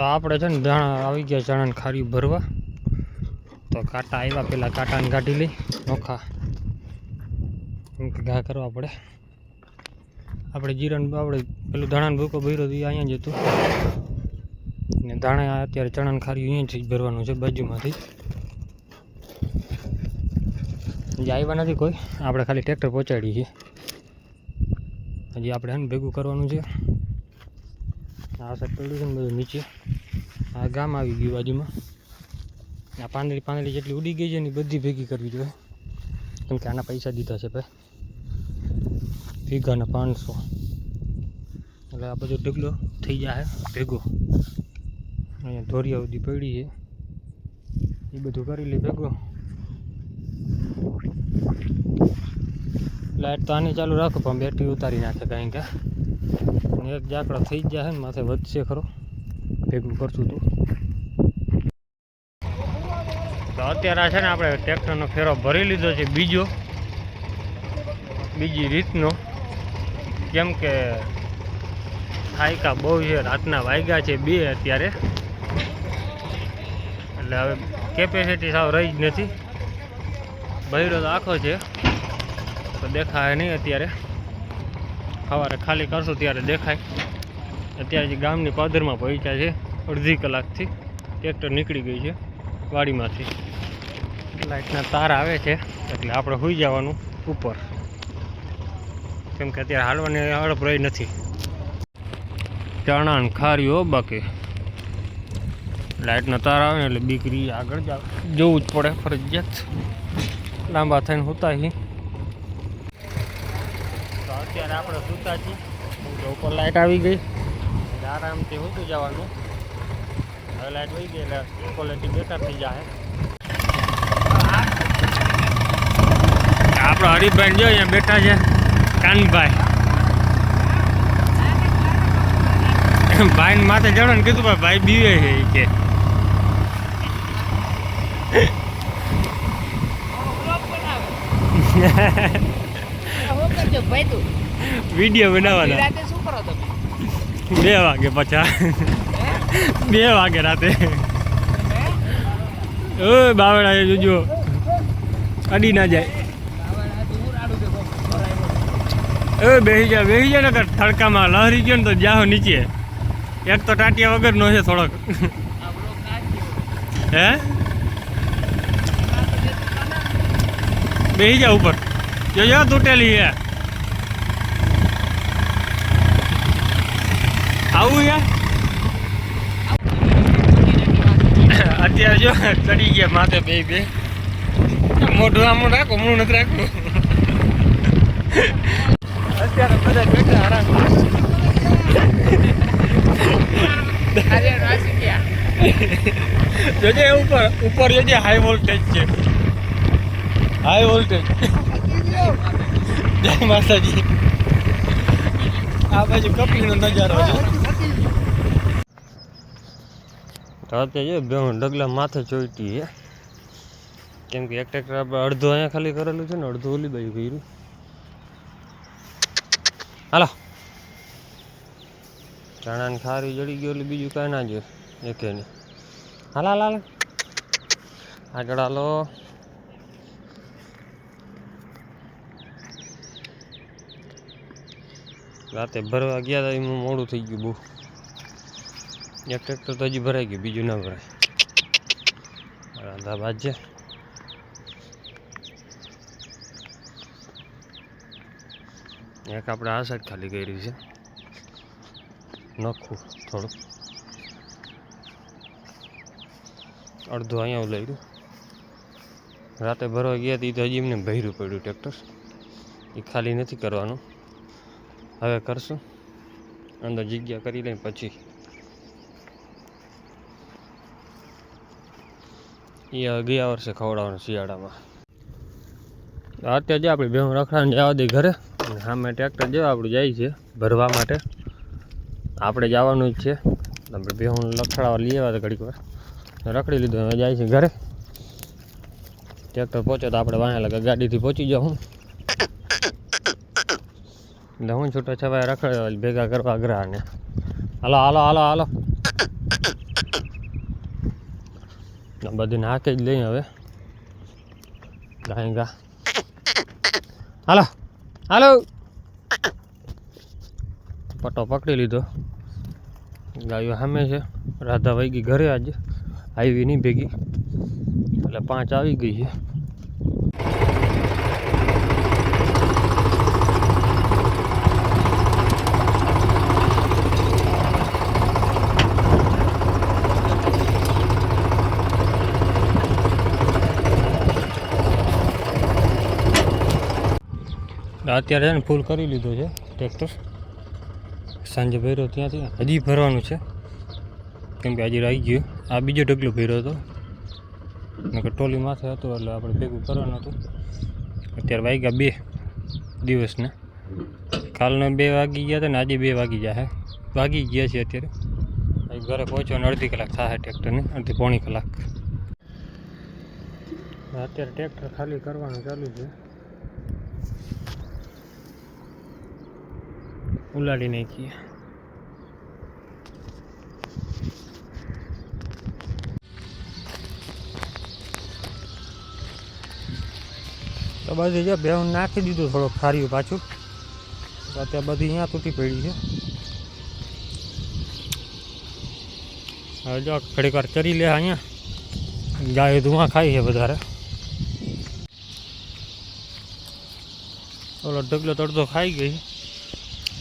તો આપણે છે ને ધાણા આવી ગયા ચણાને ખારી ભરવા. તો કાંટા આવ્યા પેલા કાંટાને કાઢી લઈ, નોખા. ઘા કરવા પડે. આપણે જીરાને આપણે પેલું ધાણાને ભૂકો ભર્યો તો એ અહીંયા જ હતું. ને ધાણા અત્યારે ચણાને ખારી અહીંયાથી જ ભરવાનું છે, બાજુમાંથી. હજી આવ્યા નથી કોઈ. આપણે ખાલી ટ્રેક્ટર પહોંચાડી છે. હજી આપણે એને ભેગું કરવાનું છે. આ સાઈડ પડ્યું છે ને બધું નીચે. આ ગામ આવી ગયું બાજુમાં. આ પાંદડી પાંદડી જેટલી ઉડી ગઈ છે ને બધી ભેગી કરવી જોઈએ. કેમ કે આના પૈસા દીધા છે ભાઈ. વીઘાના પાંચસો. એટલે આ બધો ઢગલો થઈ જાય ભેગો. અહીંયા ધોરિયા સુધી પડી છે. એ બધું કરી લે ભેગો. લાઈટ તો આની ચાલુ રાખો પણ બેટરી ઉતારી નાખે કાંઈ કે. એક જાકડો થઈ જ છે ને માથે વધશે ખરો. ભેગું કરશું તો. અત્યારે આ છે ને આપણે ટ્રેક્ટરનો ફેરો ભરી લીધો છે બીજો. બીજી રીતનો. કેમ કે થાયકા બહુ છે, રાતના વાગ્યા છે બે અત્યારે. એટલે હવે કેપેસિટી સાવ રહી જ નથી. બૈરો તો આખો છે. તો દેખાય નહીં અત્યારે. સવારે ખાલી કરશું ત્યારે દેખાય. અત્યારે જે ગામની પાદરમાં પહોંચ્યા છે, અડધી કલાકથી ટ્રેક્ટર નીકળી ગઈ છે વાડીમાંથી. લાઇટના તાર આવે છે, એટલે આપણે હોઈ જવાનું ઉપર. કેમ કે અત્યારે હાલવાની હડપ રહી નથી. ચણા ને ખારીઓ બાકી. લાઇટના તાર આવે એટલે બીકરી આગળ જવું જ પડે ફરજિયાત. લાંબા થઈને હોતા તો અત્યારે આપણે સૂતા છીએ. ઉપર લાઇટ આવી ગઈ. આરામથી હોતું જવાનું. હવે લાઇટ વહી ગઈ એટલે ક્વોલિટી બેટર થઈ જાય આપણો હરીફભાઈ જો અહીંયા બેઠા છે. કાનભાઈ. ભાઈ માથે ચડો ને કીધું ભાઈ ભાઈ બીવે છે એ કે. વીડિયો બનાવવાના. બે વાગે પાછા. બે વાગે રાતે. ઓ એ જોજો. અડી ના જાય. એ બેહી જા બેસી જા ને કે તડકામાં લહરી ગયો ને તો જાહો નીચે. એક તો ટાટિયા વગરનો છે થોડોક. હે? બેસી જા ઉપર. જોજો તૂટેલી હે આવું યાર અત્યારે જો ચડી ગયા માથે બે બે. મોઢું આમ રાખો હું નથી રાખવું અત્યારે બધા બેઠા આરામ જોજે ઉપર ઉપર જોજે હાઈ વોલ્ટેજ છે. હાઈ વોલ્ટેજ જય માતાજી. આ બાજુ કપિલનો નજારો છે. તો જો બે ડગલા માથે ચોઈટી છે કેમ કે એક ટ્રેક્ટર આપણે અડધું અહીંયા ખાલી કરેલું છે ને, અડધું ઓલી બાજુ કર્યું. હાલો. ચણાને ખારી જડી ગયો એટલે બીજું કાંઈ ના જોઈએ એકે નહીં. હાલ હાલ આગળ હાલો. રાતે ભરવા ગયા હતા એમાં મોડું થઈ ગયું બહુ. એક ટ્રેક્ટર તો હજી ભરાઈ ગયું બીજું ના ભરાય રાંધા છે એક આપણે આ સાઈડ ખાલી કરી છે નખું થોડું અડધું અહીંયા લઈ ગયું રાતે ભરવા ગયા હતી તો હજી એમને ભર્યું પડ્યું ટ્રેક્ટર એ ખાલી નથી કરવાનું હવે કરશું અંદર જગ્યા કરી લઈ પછી એ ગયા વર્ષે ખવડાવવાનું શિયાળામાં. અત્યારે જે આપણે ભેહું રખડાને જવા દે ઘરે, અને સામે ટ્રેક્ટર જેવા આપણું જાય છે ભરવા માટે. આપણે જવાનું જ છે. આપણે ભેહું લખડાવા લઈ આવ્યા ઘડીક વાર. રખડી લીધું અમે જાય છે ઘરે. ટ્રેક્ટર પહોંચે તો આપણે વાંહે લાગે ગાડીથી પહોંચી જાઉં એટલે હું છૂટો છવાયા રખડે ભેગા કરવા ગ્રહને. હાલો હાલો હાલો હાલો આ બધી નાખે જ લઈ હવે ગાય ગા હાલો હાલો પટો પકડી લીધો ગાયો સામે છે રાધા વહી ઘરે આજે આવી નહીં ભેગી એટલે પાંચ આવી ગઈ છે અત્યારે છે ને ફૂલ કરી લીધું છે ટ્રેક્ટર સાંજે ભર્યો ત્યાંથી. હજી ભરવાનું છે. કેમ કે હજી આવી ગયું. આ બીજો ઢગલો ભર્યો હતો. કે ટોલી માથે હતો એટલે આપણે ભેગું કરવાનું હતું. અત્યારે વાગ્યા બે દિવસને. કાલના બે વાગી ગયા હતા ને આજે બે વાગી જાય વાગી ગયા છે અત્યારે. ઘરે પહોંચવાનું અડધી કલાક થાય ટ્રેક્ટરને અડધી પોણી કલાક. અત્યારે ટ્રેક્ટર ખાલી કરવાનું ચાલુ છે. ઉલાડી નાખીએ. તો બધી જો બે નાખી દીધું થોડોક ખાર્યું પાછું. અત્યારે બધી અહીંયા તૂટી પડી છે. હવે જો ઘડીક વાર ચરી લે અહીંયા. ગાય ધુઆ ખાય છે વધારે. ઓલો ઢગલો તડતો ખાઈ ગઈ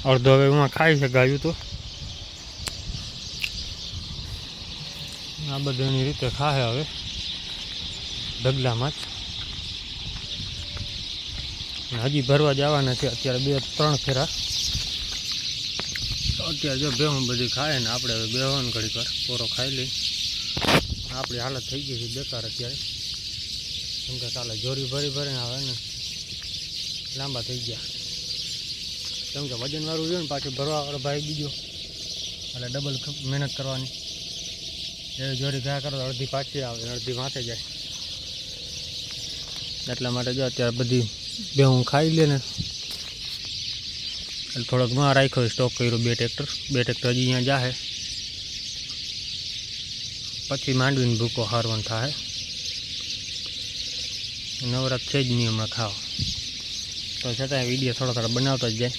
અડધો હવે એમાં ખાઈ છે ગાયું તો. આ બધાની રીતે ખાહે હવે. ઢગલામાં જ. હજી ભરવા જવાના છે અત્યારે બે ત્રણ ફેરા. અત્યારે જો બેહું બધી ખાય ને આપણે હવે બેહવાનું ઘડી કર પોરો ખાઈ લઈ. આપણી હાલત થઈ ગઈ છે બેકાર અત્યારે. કેમ કે કાલે જોરી ભરી ભરીને આવે ને. લાંબા થઈ ગયા. કેમ કે વજનવાળું રહ્યું ને, પાછું ભરવાવાળો ભાઈ બીજો. એટલે ડબલ મહેનત કરવાની. એ જોડી ગયા કરો અડધી પાછી આવે, અડધી માથે જાય. એટલા માટે જો અત્યારે બધી બે હું ખાઈ લે ને. એટલે થોડોકમાં રાખ્યો સ્ટોક કર્યો બે ટ્રેક્ટર બે ટ્રેક્ટર હજી અહીંયા જાહે. પછી માંડવીને ભૂકો હારવાનું થાય નવરાત છે જ નહીં હમણાં ખાવા. તો છતાં વીડિયો થોડો થોડો બનાવતો જ જાય.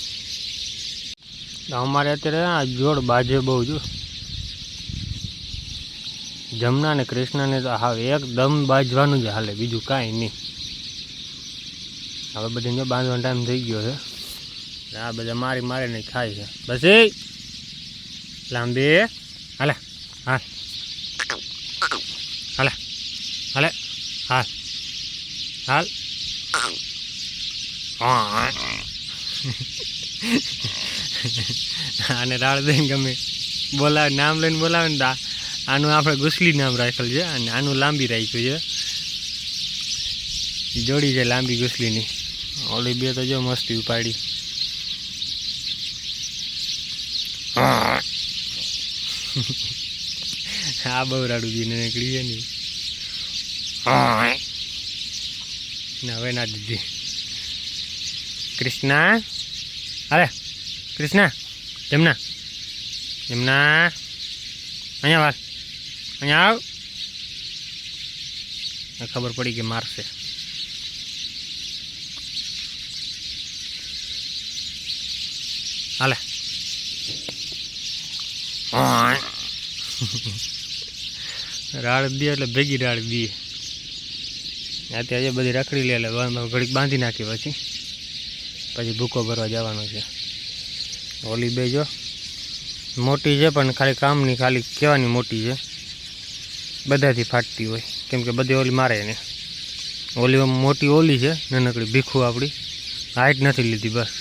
અમારે અત્યારે આ જોડ બાજે બહુ જો. જમના ને કૃષ્ણને તો હા એકદમ બાજવાનું જ હાલે, બીજું કાંઈ નહીં. હવે બધી જો બાંધવાનો ટાઈમ થઈ ગયો છે. આ બધા મારી મારીને ખાય છે. બસ એ. લાંબી હાલે હા હાલે હાલે, હાલ. હાલ. આને રાળ દઈને ગમે બોલાવે નામ લઈને બોલાવે ને તો આનું આપણે ગુસલી નામ રાખેલ છે અને આનું લાંબી રાખ્યું છે. જોડી છે લાંબી ગુસલીની ઓલી બે તો જો મસ્તી ઉપાડી. આ બહુ રાડું બીને નીકળી છે ને. ને હવે ના દીધી. કૃષ્ણા. અરે કૃષ્ણા. જમના. જમના. અહીંયા વાર અહીંયા આવ. ખબર પડી કે મારશે. હાલે. રાડ દે એટલે ભેગી રાડ દે ત્યાં બધી રખડી લે એટલે ઘડીક બાંધી નાખી પછી. પછી ભૂકો ભરવા જવાનો છે. ઓલી બે જો, મોટી છે પણ ખાલી કામની ખાલી કહેવાની મોટી છે. બધાથી ફાટતી હોય, કેમ કે બધી ઓલી મારે ને. ઓલી મોટી ઓલી છે, નાનકડી ભીખું આપણી હાઈટ નથી લીધી બસ.